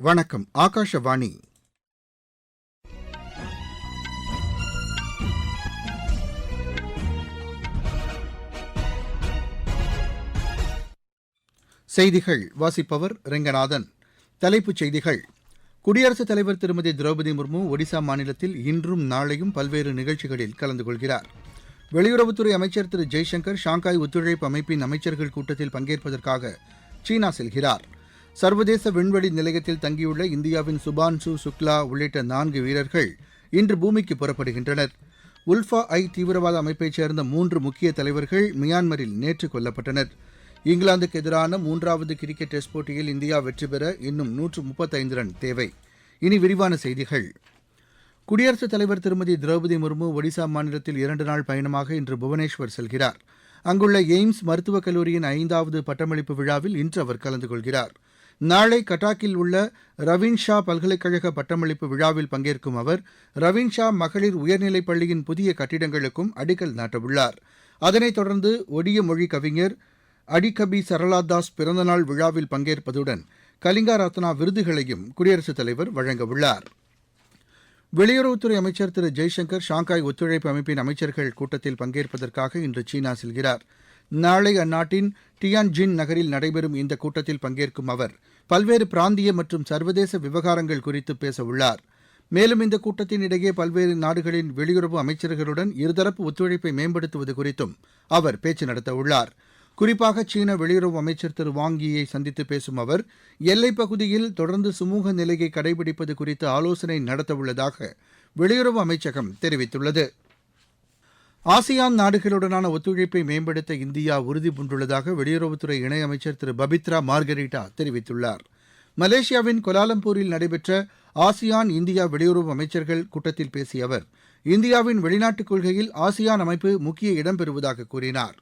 வணக்கம் ஆகாஷவாணி. செய்திகள் வாசிப்பவர் ரெங்கநாதன். தலைப்புச் செய்திகள். குடியரசுத் தலைவர் திருமதி திரௌபதி முர்மு ஒடிசா மாநிலத்தில் இன்றும் நாளையும் பல்வேறு நிகழ்ச்சிகளில் கலந்து கொள்கிறார். வெளியுறவுத்துறை அமைச்சர் திரு ஜெய்சங்கர் ஷாங்காய் ஒத்துழைப்பு அமைப்பின் அமைச்சர்கள் கூட்டத்தில் பங்கேற்பதற்காக சீனா செல்கிறார். சர்வதேச விண்வெளி நிலையத்தில் தங்கியுள்ள இந்தியாவின் சுபான்ஷு சுக்லா உள்ளிட்ட நான்கு வீரர்கள் இன்று பூமிக்கு புறப்படுகின்றனர். உல்ஃபா ஐ தீவிரவாத அமைப்பைச் சேர்ந்த மூன்று முக்கிய தலைவர்கள் மியான்மரில் நேற்று கொல்லப்பட்டனர். இங்கிலாந்துக்கு எதிரான மூன்றாவது கிரிக்கெட் டெஸ்ட் போட்டியில் இந்தியா வெற்றி பெற இன்னும் நூற்று முப்பத்தைந்து ரன் தேவை. இனி விரிவான செய்திகள். குடியரசுத் தலைவர் திருமதி திரௌபதி முர்மு ஒடிசா மாநிலத்தில் இரண்டு நாள் பயணமாக இன்று புவனேஸ்வர் செல்கிறார். அங்குள்ள எய்ம்ஸ் மருத்துவக் கல்லூரியின் ஐந்தாவது பட்டமளிப்பு விழாவில் இன்று அவர் கலந்து கொள்கிறார். நாளை கட்டாக்கில் உள்ள ரவீன் ஷா பல்கலைக்கழக பட்டமளிப்பு விழாவில் பங்கேற்கும் அவர் ரவீன் ஷா மகளிர் உயர்நிலைப் பள்ளியின் புதிய கட்டிடங்களுக்கும் அடிக்கல் நாட்டவுள்ளார். அதனைத் தொடர்ந்து ஒடிய மொழி கவிஞர் அடிக்கபி சரளாதாஸ் பிறந்தநாள் விழாவில் பங்கேற்பதுடன் கலிங்கா ரத்னா விருதுகளையும் குடியரசுத் தலைவர் வழங்கவுள்ளார். வெளியுறவுத்துறை அமைச்சர் திரு ஜெய்சங்கர் ஷாங்காய் ஒத்துழைப்பு அமைப்பின் அமைச்சர்கள் கூட்டத்தில் பங்கேற்பதற்காக இன்று சீனா செல்கிறார். நாளை அந்நாட்டின் டியான்ஜின் நகரில் நடைபெறும் இந்த கூட்டத்தில் பங்கேற்கும் அவர் பல்வேறு பிராந்திய மற்றும் சர்வதேச விவகாரங்கள் குறித்து பேசவுள்ளார். மேலும் இந்த கூட்டத்தின் இடையே பல்வேறு நாடுகளின் வெளியுறவு அமைச்சர்களுடன் இருதரப்பு ஒத்துழைப்பை மேம்படுத்துவது குறித்தும் அவர் பேச்சு நடத்தவுள்ளார். குறிப்பாக சீன வெளியுறவு அமைச்சர் திரு வாங் சந்தித்து பேசும் அவர் எல்லைப் பகுதியில் தொடர்ந்து சுமூக நிலையை கடைபிடிப்பது குறித்து ஆலோசனை நடத்தவுள்ளதாக வெளியுறவு அமைச்சகம் தெரிவித்துள்ளது. ஆசியான் நாடுகளுடனான ஒத்துழைப்பை மேம்படுத்த இந்தியா உறுதிபூண்டுள்ளதாக வெளியுறவுத்துறை இணையமைச்சர் திரு பபித்ரா மார்கரிட்டா தெரிவித்துள்ளார். மலேசியாவின் கொலாலம்பூரில் நடைபெற்ற ஆசியான் இந்தியா வெளியுறவு அமைச்சர்கள் கூட்டத்தில் பேசிய அவர் இந்தியாவின் வெளிநாட்டுக் கொள்கையில் ஆசியான் அமைப்பு முக்கிய இடம் பெறுவதாக கூறினார்.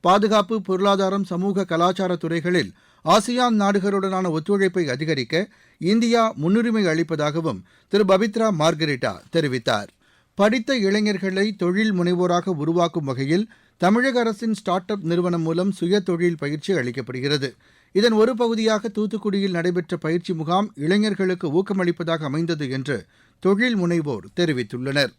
பாதுகாப்பு பொருளாதாரம் சமூக கலாச்சார துறைகளில் ஆசியான் நாடுகளுடனான ஒத்துழைப்பை அதிகரிக்க இந்தியா முன்னுரிமை அளிப்பதாகவும் திரு பபித்ரா மார்கரிட்டா தெரிவித்தார். படித்த இளைஞர்களை தொழில் முனைவோராக உருவாக்கும் வகையில் தமிழக அரசின் ஸ்டார்ட் அப் நிறுவனம் மூலம் சுய தொழில் பயிற்சி அளிக்கப்படுகிறது. இதன் ஒரு பகுதியாக தூத்துக்குடியில் நடைபெற்ற பயிற்சி முகாம் இளைஞர்களுக்கு ஊக்கமளிப்பதாக அமைந்தது என்று தொழில் முனைவோர் தெரிவித்துள்ளனர்.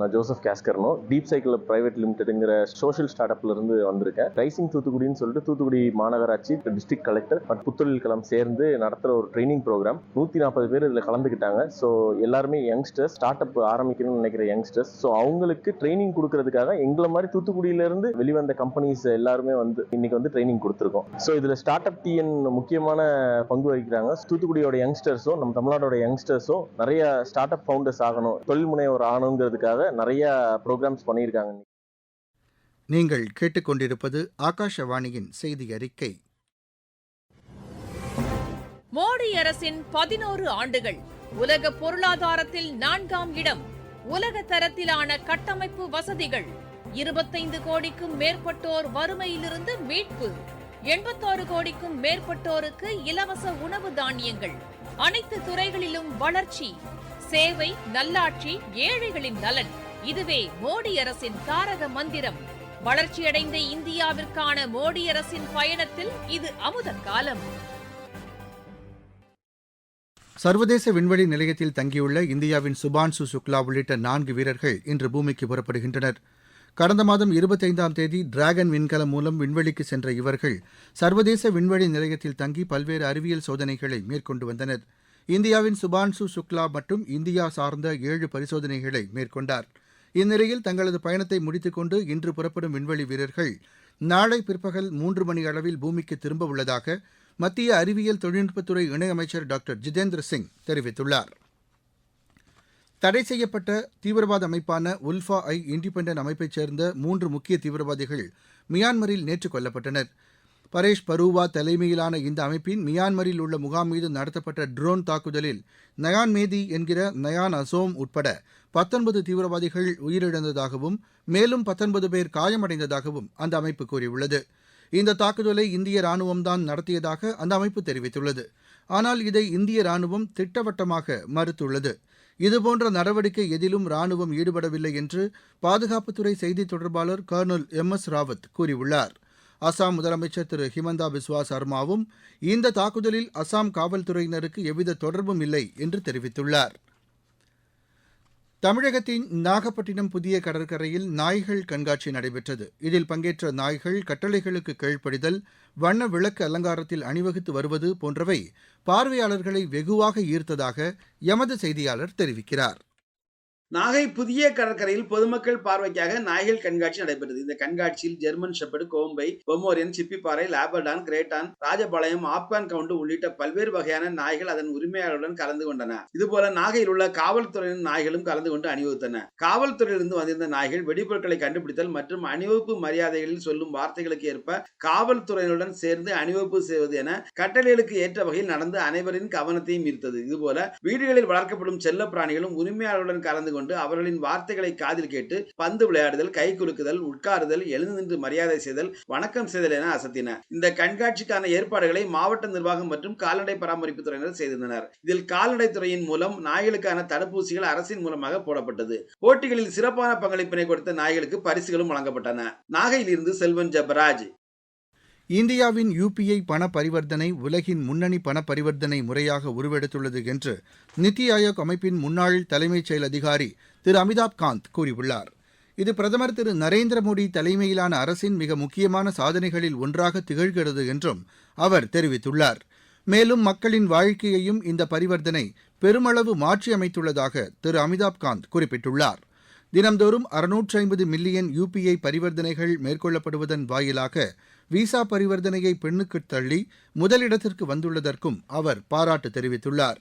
நான் ஜோசப் கேஸ்கர்னோ டீப் சைக்கிள் பிரைவேட் லிமிடெடுங்கிற சோஷியல் ஸ்டார்ட் அப்ல இருந்து வந்திருக்கேன். ரைசிங் தூத்துக்குடின்னு சொல்லிட்டு தூத்துக்குடி மாநகராட்சி டிஸ்ட்ரிக்ட் கலெக்டர் மற்றும் புத்தொழில் களம் சேர்ந்து நடத்துற ஒரு ட்ரைனிங் ப்ரோக்ராம் நூற்றி நாற்பது பேர் இதில் கலந்துக்கிட்டாங்க. ஸோ எல்லாருமே யங்ஸ்டர்ஸ் ஸ்டார்ட் அப் ஆரம்பிக்கணும்னு நினைக்கிற யங்ஸ்டர்ஸ் ஸோ அவங்களுக்கு ட்ரைனிங் கொடுக்கறதுக்காக எங்களை மாதிரி தூத்துக்குடியிலேருந்து வெளிவந்த கம்பெனிஸ் எல்லாருமே வந்து இன்னைக்கு வந்து ட்ரைனிங் கொடுத்துருக்கோம். ஸோ இதில் ஸ்டார்ட் அப் டிஎன் முக்கியமான பங்கு வகிக்கிறாங்க. தூத்துக்குடியோட யங்ஸ்டர்ஸும் நம்ம தமிழ்நாடோட யங்ஸ்டர்ஸும் நிறைய ஸ்டார்ட் அப் ஃபவுண்டர்ஸ் ஆகணும். தொழில் முனைவர் ஆகணுங்கிறதுக்காக நிறைய ப்ரோக்ராம்ஸ் பண்ணியிருக்காங்க. நீங்கள் கேட்டுக்கொண்டிருப்பது ஆகாஷவாணியின் செய்தி அறிக்கை. மோடி அரசின் பதினோரு ஆண்டுகள் உலக பொருளாதாரத்தில் நான்காம் இடம் உலக தரத்திலான கட்டமைப்பு வசதிகள் இருபத்தைந்து கோடிக்கும் மேற்பட்டோர் வறுமையிலிருந்து மீட்பு எண்பத்தாறு கோடிக்கும் மேற்பட்டோருக்கு இலவச உணவு தானியங்கள் அனைத்து துறைகளிலும் வளர்ச்சி. சேவை நல்லாட்சி ஏழைகளின் நலன். இதுவே மோடி அரசின் தாரக மந்திரம். வளர்ச்சியடைந்த இந்தியாவிற்கான மோடி அரசின் பயணத்தில் இது அமுத காலம். சர்வதேச விண்வெளி நிலையத்தில் தங்கியுள்ள இந்தியாவின் சுபான்சு சுக்லா உள்ளிட்ட நான்கு வீரர்கள் இன்று பூமிக்கு புறப்படுகின்றனர். கடந்த மாதம் இருபத்தைந்தாம் தேதி டிராகன் விண்கலம் மூலம் விண்வெளிக்கு சென்ற இவர்கள் சர்வதேச விண்வெளி நிலையத்தில் தங்கி பல்வேறு அறிவியல் சோதனைகளை மேற்கொண்டு வந்தனர். இந்தியாவின் சுபான்சு சுக்லா மட்டும் இந்தியா சார்ந்த ஏழு பரிசோதனைகளை மேற்கொண்டார். இந்நிலையில் தங்களது பயணத்தை முடித்துக்கொண்டு இன்று புறப்படும் விண்வெளி வீரர்கள் நாளை பிற்பகல் மூன்று மணி அளவில் பூமிக்கு திரும்ப உள்ளதாக மத்திய அறிவியல் தொழில்நுட்பத்துறை இணையமைச்சர் டாக்டர் ஜிதேந்திர சிங் தெரிவித்துள்ளார். தடை செய்யப்பட்ட தீவிரவாத அமைப்பான உல்ஃபா ஐ இண்டிபெண்டன்ட் அமைப்பைச் சேர்ந்த மூன்று முக்கிய தீவிரவாதிகள் மியான்மரில் நேற்று கொல்லப்பட்டனா் பரேஷ் பரூவா தலைமையிலான இந்த அமைப்பின் மியான்மரில் உள்ள முகாம் மீது நடத்தப்பட்ட ட்ரோன் தாக்குதலில் நயான் மேதி என்கிற நயான் அசோம் உட்பட பத்தொன்பது தீவிரவாதிகள் உயிரிழந்ததாகவும் மேலும் பத்தொன்பது பேர் காயமடைந்ததாகவும் அந்த அமைப்பு கூறியுள்ளது. இந்த தாக்குதலை இந்திய ராணுவம்தான் நடத்தியதாக அந்த அமைப்பு தெரிவித்துள்ளது. ஆனால் இதை இந்திய ராணுவம் திட்டவட்டமாக மறுத்துள்ளது. இதுபோன்ற நடவடிக்கை எதிலும் ராணுவம் ஈடுபடவில்லை என்று பாதுகாப்புத்துறை செய்தித் தொடர்பாளர் கர்னல் எம் எஸ் ராவத் கூறியுள்ளார். அசாம் முதலமைச்சர் திரு ஹிமந்தா பிஸ்வா சர்மாவும் இந்த தாக்குதலில் அசாம் காவல்துறையினருக்கு எவ்வித தொடர்பும் இல்லை என்று தெரிவித்துள்ளார். தமிழகத்தின் நாகப்பட்டினம் புதிய கடற்கரையில் நாய்கள் கண்காட்சி நடைபெற்றது. இதில் பங்கேற்ற நாய்கள் கட்டளைகளுக்கு கீழ்ப்படிதல் வண்ண விளக்கு அலங்காரத்தில் அணிவகுத்து வருவது போன்றவை பார்வையாளர்களை வெகுவாக ஈர்த்ததாக எமது செய்தியாளர் தெரிவிக்கிறார். நாகை புதிய கடற்கரையில் பொதுமக்கள் பார்வைக்காக நாய்கள் கண்காட்சி நடைபெற்றது. இந்த கண்காட்சியில் German shepherd Kombai Pomeranian Chippiparai Labrador Great Dane Rajapalayam Afghan hound உள்ளிட்ட பல்வேறு வகையான நாய்கள் அதன் உரிமையாளருடன் கலந்து கொண்டன. இதுபோல நாகையில் உள்ள காவல்துறையின் நாய்களும் கலந்து கொண்டு அணிவகுத்தன. காவல்துறையிலிருந்து வந்திருந்த நாய்கள் வெடிபொருட்களை கண்டுபிடித்தல் மற்றும் அணிவகுப்பு மரியாதைகளில் சொல்லும் வார்த்தைகளுக்கு ஏற்ப காவல்துறையினருடன் சேர்ந்து அணிவகுப்பு செய்வது என கட்டளைகளுக்கு ஏற்ற வகையில் நடந்து அனைவரின் கவனத்தையும் ஈர்த்தது. இதுபோல வீடுகளில் வளர்க்கப்படும் செல்ல பிராணிகளும் உரிமையாளருடன் கலந்து கொண்டு அவர்களின் வார்த்தைகளை காதில் கேட்டு பந்து விளையாடுதல் கை குலுக்குதல் உட்காருதல் எழுந்து நின்று மரியாதை செய்தல் வணக்கம் செய்தல் என அசத்தின. இந்த கண்காட்சிக்கான ஏற்பாடுகளை மாவட்ட நிர்வாகம் மற்றும் கால்நடை பராமரிப்பு துறையினர் செய்திருந்தனர். இதில் கால்நடை துறையின் மூலம் நாய்களுக்கான தடுப்பூசிகள் அரசின் மூலமாக போடப்பட்டது. போட்டிகளில் சிறப்பான பங்களிப்பினை கொடுத்த நாய்களுக்கு பரிசுகளும் வழங்கப்பட்டன. நாகையிலிருந்து செல்வன் ஜபராஜ் இந்தியாவின் யுபிஐ பண பரிவர்த்தனை உலகின் முன்னணி பண பரிவர்த்தனை முறையாக உருவெடுத்துள்ளது என்று நித்தி ஆயோக் அமைப்பின் முன்னாள் தலைமைச் செயல் அதிகாரி திரு அமிதாப் காந்த் கூறியுள்ளார். இது பிரதமர் திரு நரேந்திர மோடி தலைமையிலான அரசின் மிக முக்கியமான சாதனைகளில் ஒன்றாக திகழ்கிறது என்றும் அவர் தெரிவித்துள்ளார். மேலும் மக்களின் வாழ்க்கையையும் இந்த பரிவர்த்தனை பெருமளவு மாற்றியமைத்துள்ளதாக திரு அமிதாப் காந்த் குறிப்பிட்டுள்ளார். தினம்தோறும் அறுநூற்றி ஐம்பது மில்லியன் யுபிஐ பரிவர்த்தனைகள் மேற்கொள்ளப்படுவதன் வாயிலாக விசா பரிவர்த்தனையை பெண்ணுக்கு தள்ளி முதலிடத்திற்கு வந்துள்ளதற்கும் அவர் பாராட்டு தெரிவித்துள்ளார்.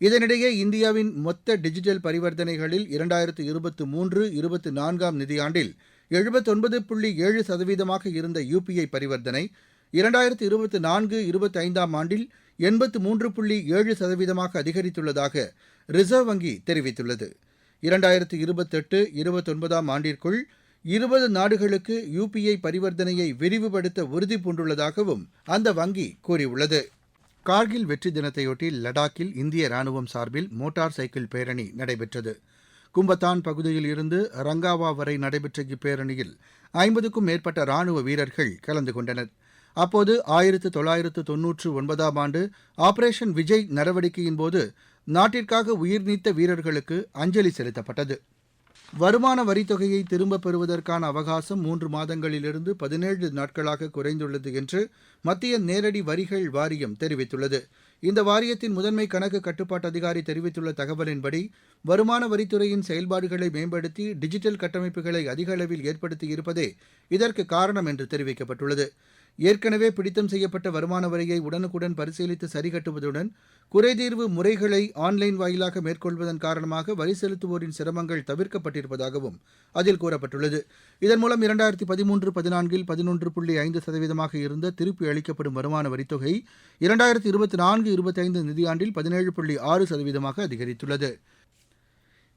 இதனிடையே இந்தியாவின் மொத்த டிஜிட்டல் பரிவர்த்தனைகளில் இரண்டாயிரத்து இருபத்து மூன்று இருபத்தி நான்காம் நிதியாண்டில் எழுபத்தொன்பது புள்ளி ஏழு சதவீதமாக இருந்த யுபிஐ பரிவர்த்தனை இரண்டாயிரத்து இருபத்தி நான்கு இருபத்தி ஐந்தாம் ஆண்டில் எண்பத்து மூன்று புள்ளி ஏழு சதவீதமாக அதிகரித்துள்ளதாக ரிசர்வ் வங்கி தெரிவித்துள்ளது. இரண்டாயிரத்து இருபத்தெட்டு இருபத்தொன்பதாம் ஆண்டிற்குள் இருபது நாடுகளுக்கு யுபிஐ பரிவர்த்தனையை விரிவுபடுத்த உறுதி பூண்டுள்ளதாகவும் அந்த வங்கி கூறியுள்ளது. கார்கில் வெற்றி தினத்தையொட்டி லடாக்கில் இந்திய ராணுவம் சார்பில் மோட்டார் சைக்கிள் பேரணி நடைபெற்றது. கும்பத்தான் பகுதியில் இருந்து ரங்காவா வரை நடைபெற்ற இப்பேரணியில் ஐம்பதுக்கும் மேற்பட்ட ராணுவ வீரர்கள் கலந்து கொண்டனர். அப்போது ஆயிரத்து தொள்ளாயிரத்து தொன்னூற்று ஒன்பதாம் ஆண்டு ஆபரேஷன் விஜய் நடவடிக்கையின் போது நாட்டிற்காக உயிர் நீத்த வீரர்களுக்கு அஞ்சலி செலுத்தப்பட்டது. வருமான வரித்தொகையை திரும்பப் பெறுவதற்கான அவகாசம் மூன்று மாதங்களிலிருந்து பதினேழு நாட்களாக குறைந்துள்ளது என்று மத்திய நேரடி வரிகள் வாரியம் தெரிவித்துள்ளது. இந்த வாரியத்தின் முதன்மை கணக்கு கட்டுப்பாட்டு அதிகாரி தெரிவித்துள்ள தகவலின்படி வருமான வரித்துறையின் செயல்பாடுகளை மேம்படுத்தி டிஜிட்டல் கட்டமைப்புகளை அதிக அளவில் ஏற்படுத்தி இருப்பதே இதற்கு காரணம் என்று தெரிவிக்கப்பட்டுள்ளது. ஏற்கனவே பிடித்தம் செய்யப்பட்ட வருமான வரியை உடனுக்குடன் பரிசீலித்து சரிகட்டுவதுடன் குறைதீர்வு முறைகளை ஆன்லைன் வாயிலாக மேற்கொள்வதன் காரணமாக வரி செலுத்துவோரின் சிரமங்கள் தவிர்க்கப்பட்டிருப்பதாகவும் அதில் கூறப்பட்டுள்ளது. இதன் மூலம் இரண்டாயிரத்தி பதிமூன்று பதினான்கில் பதினொன்று புள்ளி ஐந்து சதவீதமாக இருந்த திருப்பி அளிக்கப்படும் வருமான வரித்தொகை இரண்டாயிரத்தி இருபத்தி நான்கு இருபத்தைந்து நிதியாண்டில் பதினேழு புள்ளி ஆறு சதவீதமாக அதிகரித்துள்ளது.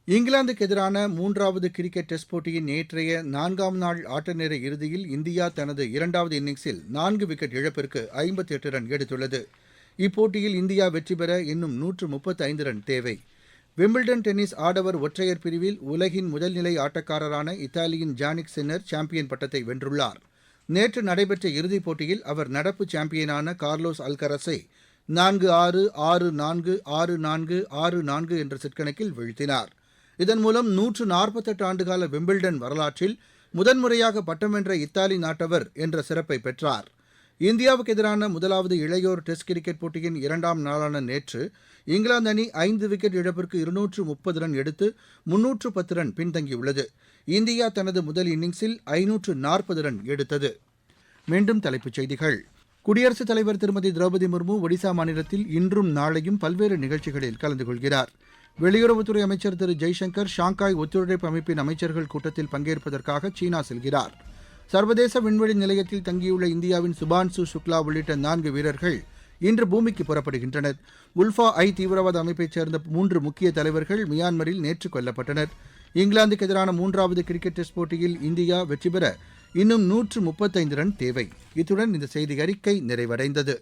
இங்கிலாந்துக்கு எதிரான மூன்றாவது கிரிக்கெட் டெஸ்ட் போட்டியின் நேற்றைய நான்காம் நாள் ஆட்ட நேர இறுதியில் இந்தியா தனது இரண்டாவது இன்னிங்ஸில் நான்கு விக்கெட் இழப்பிற்கு ஐம்பத்தி எட்டு ரன் எடுத்துள்ளது. இப்போட்டியில் இந்தியா வெற்றி பெற இன்னும் நூற்று முப்பத்தி ஐந்து ரன் தேவை. விம்பிள்டன் டென்னிஸ் ஆடவர் ஒற்றையர் பிரிவில் உலகின் முதல்நிலை ஆட்டக்காரரான இத்தாலியின் ஜானிக் சின்னர் சாம்பியன் பட்டத்தை வென்றுள்ளார். நேற்று நடைபெற்ற இறுதிப் போட்டியில் அவர் நடப்பு சாம்பியனான கார்லோஸ் அல்கரஸை நான்கு ஆறு ஆறு நான்கு ஆறு நான்கு ஆறு நான்கு என்ற செட்கணக்கில் வீழ்த்தினாா் வீழ்த்தினார். இதன் மூலம் நூற்று நாற்பத்தெட்டு ஆண்டுகால விம்பிள்டன் வரலாற்றில் முதன்முறையாக பட்டம் வென்ற இத்தாலி நாட்டவர் என்ற சிறப்பை பெற்றார். இந்தியாவுக்கு எதிரான முதலாவது இளையோர் டெஸ்ட் கிரிக்கெட் போட்டியின் இரண்டாம் நாளான நேற்று இங்கிலாந்து அணி ஐந்து விக்கெட் இழப்பிற்கு இருநூற்று முப்பது ரன் எடுத்து முன்னூற்று பத்து ரன் பின்தங்கியுள்ளது. இந்தியா தனது முதல் இன்னிங்ஸில் ஐநூற்று நாற்பது ரன் எடுத்தது. மீண்டும் தலைப்புச் செய்திகள். குடியரசுத் தலைவர் திருமதி திரௌபதி முர்மு ஒடிசா மாநிலத்தில் இன்றும் நாளையும் பல்வேறு நிகழ்ச்சிகளில் கலந்து கொள்கிறார். வெளியுறவுத்துறை அமைச்சர் திரு ஜெய்சங்கர் ஷாங்காய் ஒத்துழைப்பு அமைப்பின் அமைச்சர்கள் கூட்டத்தில் பங்கேற்பதற்காக சீனா செல்கிறார். சர்வதேச விண்வெளி நிலையத்தில் தங்கியுள்ள இந்தியாவின் சுபான்சு சுக்லா உள்ளிட்ட நான்கு வீரர்கள் இன்று பூமிக்கு புறப்படுகின்றனர். உல்ஃபா ஐ தீவிரவாத அமைப்பைச் சேர்ந்த மூன்று முக்கிய தலைவர்கள் மியான்மரில் நேற்று கொல்லப்பட்டனர். இங்கிலாந்துக்கு எதிரான மூன்றாவது கிரிக்கெட் டெஸ்ட் போட்டியில் இந்தியா வெற்றி பெற இன்னும் நூற்று முப்பத்தைந்து ரன் தேவை. இத்துடன் இந்த செய்தி அறிக்கை நிறைவடைந்தது.